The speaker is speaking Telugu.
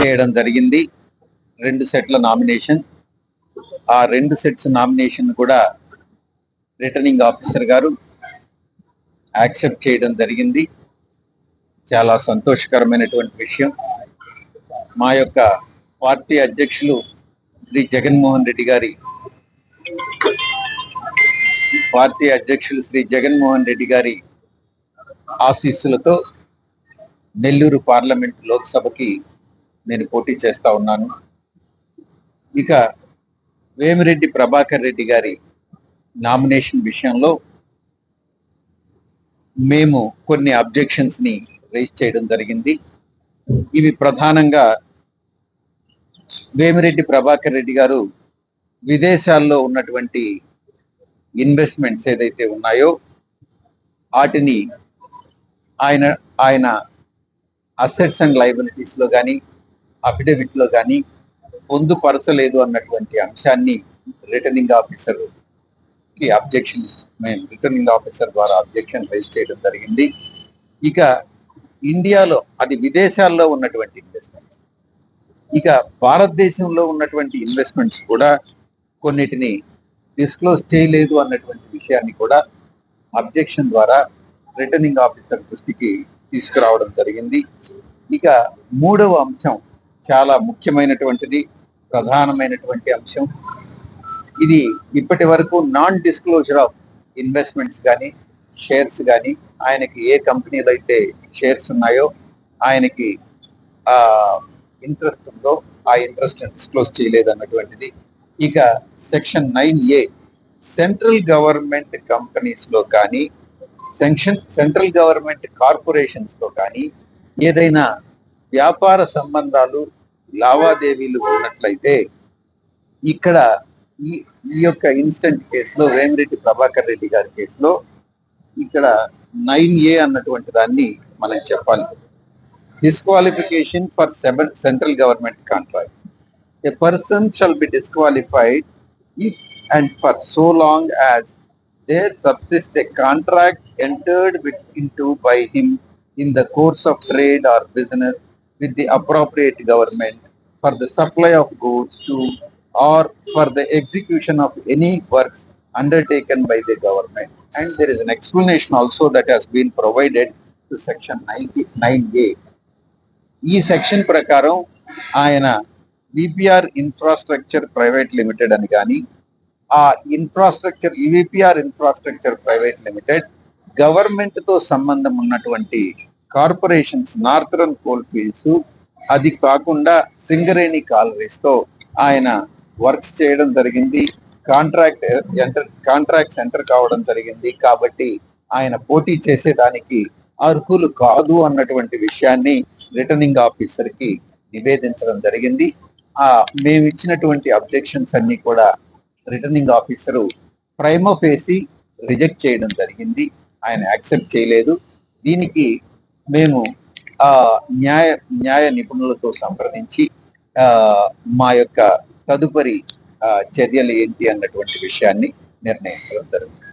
చేయడం జరిగింది. రెండు సెట్ల నామినేషన్. ఆ రెండు సెట్స్ నామినేషన్ కూడా రిటర్నింగ్ ఆఫీసర్ గారు యాక్సెప్ట్ చేయడం జరిగింది. చాలా సంతోషకరమైనటువంటి విషయం. మా యొక్క పార్టీ అధ్యక్షులు శ్రీ జగన్మోహన్ రెడ్డి గారి పార్టీ అధ్యక్షులు శ్రీ జగన్మోహన్ రెడ్డి గారి ఆశీస్సులతో నెల్లూరు పార్లమెంట్ లోక్సభకి నేను పోటీ చేస్తా ఉన్నాను. ఇక వేమిరెడ్డి ప్రభాకర్ రెడ్డి గారి నామినేషన్ విషయంలో మేము కొన్ని అబ్జెక్షన్స్ని రేజ్ చేయడం జరిగింది. ఇవి ప్రధానంగా వేమిరెడ్డి ప్రభాకర్ రెడ్డి గారు విదేశాల్లో ఉన్నటువంటి ఇన్వెస్ట్మెంట్స్ ఏదైతే ఉన్నాయో వాటిని ఆయన ఆయన అసెట్స్ అండ్ లైబిలిటీస్లో కానీ అఫిడవిట్లో కానీ పొందుపరచలేదు అన్నటువంటి అంశాన్ని రిటర్నింగ్ ఆఫీసర్కి అబ్జెక్షన్ మేము రిటర్నింగ్ ఆఫీసర్ ద్వారా అబ్జెక్షన్ రైజ్ చేయడం జరిగింది. ఇక ఇండియాలో అది విదేశాల్లో ఉన్నటువంటి ఇన్వెస్ట్మెంట్స్. ఇక భారతదేశంలో ఉన్నటువంటి ఇన్వెస్ట్మెంట్స్ కూడా కొన్నిటిని డిస్క్లోజ్ చేయలేదు అన్నటువంటి విషయాన్ని కూడా అబ్జెక్షన్ ద్వారా రిటర్నింగ్ ఆఫీసర్ దృష్టికి తీసుకురావడం జరిగింది. ఇక మూడవ అంశం చాలా ముఖ్యమైనటువంటిది ప్రధానమైనటువంటి అంశం. ఇది ఇప్పటి వరకు నాన్ డిస్క్లోజర్ ఆఫ్ ఇన్వెస్ట్మెంట్స్ కానీ షేర్స్ కానీ ఆయనకి ఏ కంపెనీలు అయితే షేర్స్ ఉన్నాయో ఆయనకి ఇంట్రెస్ట్ ఉందో ఆ ఇంట్రెస్ట్ డిస్క్లోజ్ చేయలేదు అన్నటువంటిది ఇక section nine A central government కంపెనీస్లో కానీ సెంక్షన్ సెంట్రల్ గవర్నమెంట్ కార్పొరేషన్స్లో కానీ ఏదైనా వ్యాపార సంబంధాలు లావాదేవీలు ఉన్నట్లయితే ఇక్కడ ఈ ఈ యొక్క ఇన్స్టెంట్ కేసులో వేమిరెడ్డి ప్రభాకర్ రెడ్డి గారి కేసులో ఇక్కడ నైన్ ఏ అన్నటువంటి దాన్ని మనం చెప్పాలి. Disqualification for seven central government contract a person shall be disqualified if and for so long as there subsists contract entered with into by him in the course of trade or business with the appropriate government for the supply of goods to or for the execution of any works undertaken by the government. And there is an explanation also that has been provided to section 99A. ఈ సెక్షన్ ప్రకారం ఆయన విపిఆర్ ఇన్ఫ్రాస్ట్రక్చర్ ప్రైవేట్ లిమిటెడ్ అని కానీ ఆ infrastructure EVPR infrastructure private limited గవర్నమెంట్తో సంబంధం ఉన్నటువంటి కార్పొరేషన్స్ నార్థరన్ కోల్ ఫీల్డ్స్ అది కాకుండా సింగరేణి కాలరీస్తో ఆయన వర్క్స్ చేయడం జరిగింది. కాంట్రాక్ట్ ఎంటర్ కాంట్రాక్ట్ సెంటర్ కావడం జరిగింది. కాబట్టి ఆయన పోటీ చేసేదానికి అర్హులు కాదు అన్నటువంటి విషయాన్ని రిటర్నింగ్ ఆఫీసర్కి నివేదించడం జరిగింది. ఆ మేము ఇచ్చినటువంటి అబ్జెక్షన్స్ అన్ని కూడా రిటర్నింగ్ ఆఫీసరు ప్రైమోఫేసి రిజెక్ట్ చేయడం జరిగింది. ఆయన యాక్సెప్ట్ చేయలేదు. దీనికి మేము ఆ న్యాయ న్యాయ నిపుణులతో సంప్రదించి మా యొక్క తదుపరి చర్యలు ఏంటి అన్నటువంటి విషయాన్ని నిర్ణయించడం జరుగుతుంది.